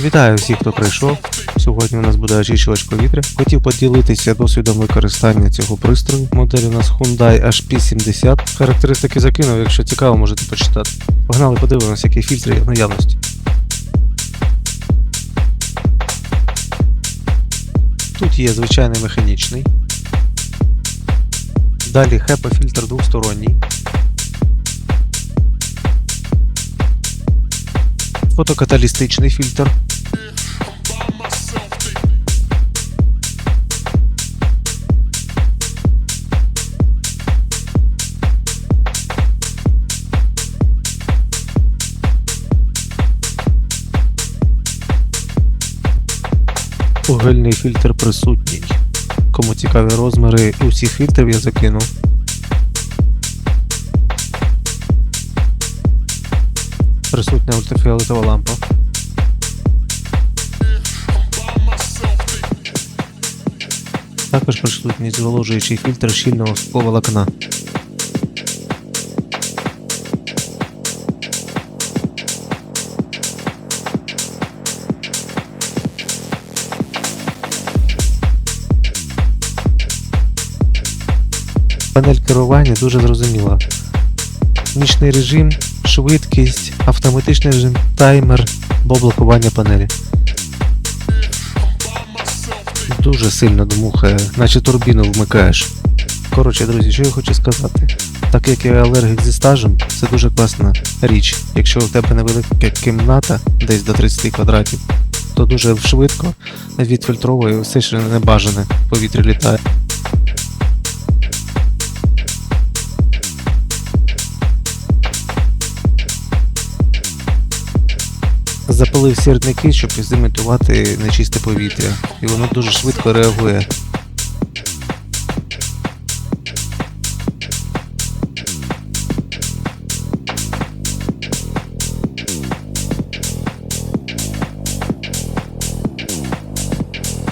Вітаю всіх, хто прийшов. Сьогодні у нас буде очищувач повітря. Хотів поділитися досвідом використання цього пристрою. Модель у нас Hyundai HP70. Характеристики закинув, якщо цікаво, можете почитати. Погнали, подивимося, які фільтри є в наявності. Тут є звичайний механічний. Далі HEPA фільтр двосторонній. Фотокаталістичний фільтр. Угольний фільтр присутній. Кому цікаві розміри усіх фільтрів я закинув. Присутня ультрафіолетова лампа. Також присутній зволожуючий фільтр щільного скловолокна. Панель керування дуже зрозуміла. Нічний режим, швидкість, автоматичний режим, таймер або блокування панелі. Дуже сильно дмухає, наче турбіну вмикаєш. Коротше, друзі, що я хочу сказати. Так як я алергік зі стажем, це дуже класна річ. Якщо у тебе невелика кімната, десь до 30 квадратів, то дуже швидко відфільтровує все, що небажане в повітрі літає. Запалив сірники, щоб зімітувати нечисте повітря, і воно дуже швидко реагує.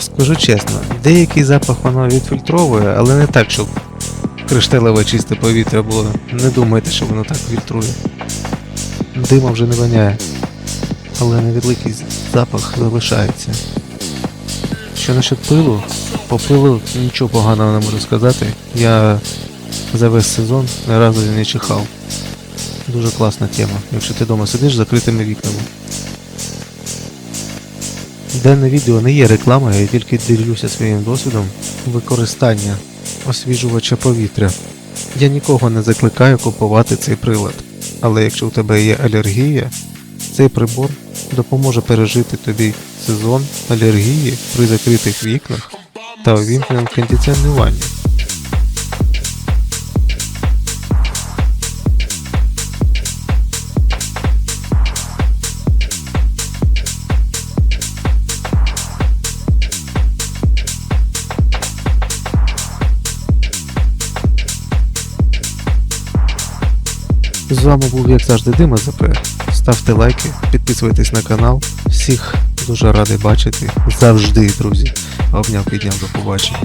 Скажу чесно, деякий запах воно відфільтровує, але не так, щоб кришталеве чисте повітря було. Не думайте, що воно так фільтрує. Дима вже не воняє але невеликий запах залишається. Що насчет пилу? По пилу нічого поганого не можу сказати. Я за весь сезон ні разу не чихав. Дуже класна тема, якщо ти вдома сидиш з закритими вікнами. Дане відео не є рекламою, я тільки ділюся своїм досвідом використання освіжувача повітря. Я нікого не закликаю купувати цей прилад, але якщо у тебе є алергія, цей прибор допоможе пережити тобі сезон алергії при закритих вікнах та увімкненому кондиціонуванні. З вами був як завжди Дима ЗП. Ставте лайки, підписуйтесь на канал. Всіх дуже радий бачити. Завжди, друзі. Обняв підняв до побачення.